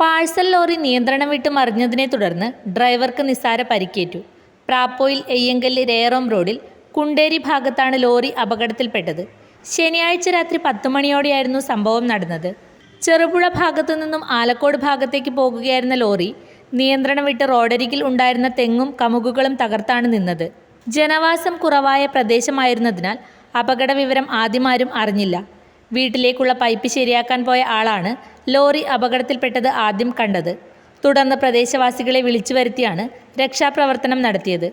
Parcel lorry നിയന്ത്രണം വിട്ട് മറിഞ്ഞതിനെ തുടർന്ന് ഡ്രൈവർക്ക് നിസ്സാര പരിക്കേറ്റു. പ്രാപ്പോയിൽ എയ്യങ്കല്ല് രേറോം റോഡിൽ കുണ്ടേരി ഭാഗത്താണ് ലോറി അപകടത്തിൽപ്പെട്ടത്. ശനിയാഴ്ച രാത്രി പത്ത് മണിയോടെയായിരുന്നു സംഭവം നടന്നത്. ചെറുപുഴ ഭാഗത്തു നിന്നും ആലക്കോട് ഭാഗത്തേക്ക് പോകുകയായിരുന്ന ലോറി നിയന്ത്രണം വിട്ട് റോഡരികിൽ ഉണ്ടായിരുന്ന തെങ്ങും കമുകുകളും തകർത്താണ് നിന്നത്. ജനവാസം കുറവായ പ്രദേശമായിരുന്നതിനാൽ അപകട വിവരം ആദ്യമാരും അറിഞ്ഞില്ല. വീട്ടിലേക്കുള്ള പൈപ്പ് ശരിയാക്കാൻ പോയ ആളാണ് ലോറി അപകടത്തിൽപ്പെട്ടത് ആദ്യം കണ്ടത്. തുടർന്ന് പ്രദേശവാസികളെ വിളിച്ചു വരുത്തിയാണ് രക്ഷാപ്രവർത്തനം നടത്തിയത്.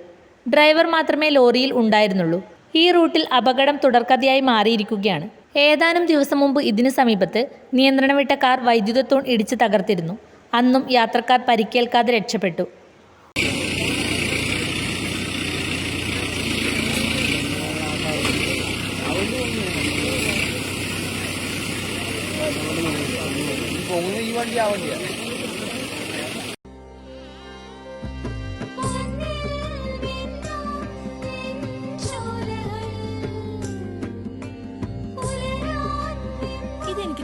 ഡ്രൈവർ മാത്രമേ ലോറിയിൽ ഉണ്ടായിരുന്നുള്ളൂ. ഈ റൂട്ടിൽ അപകടം തുടർക്കഥയായി മാറിയിരിക്കുകയാണ്. ഏതാനും ദിവസം മുമ്പ് ഇതിനു സമീപത്ത് നിയന്ത്രണം വിട്ട കാർ വൈദ്യുത തൂൺ ഇടിച്ച് തകർത്തിരുന്നു. അന്നും യാത്രക്കാർ പരിക്കേൽക്കാതെ രക്ഷപ്പെട്ടു. പോകുന്ന ഈ വണ്ടി ആ വണ്ടിയാ ഇതെനിക്ക്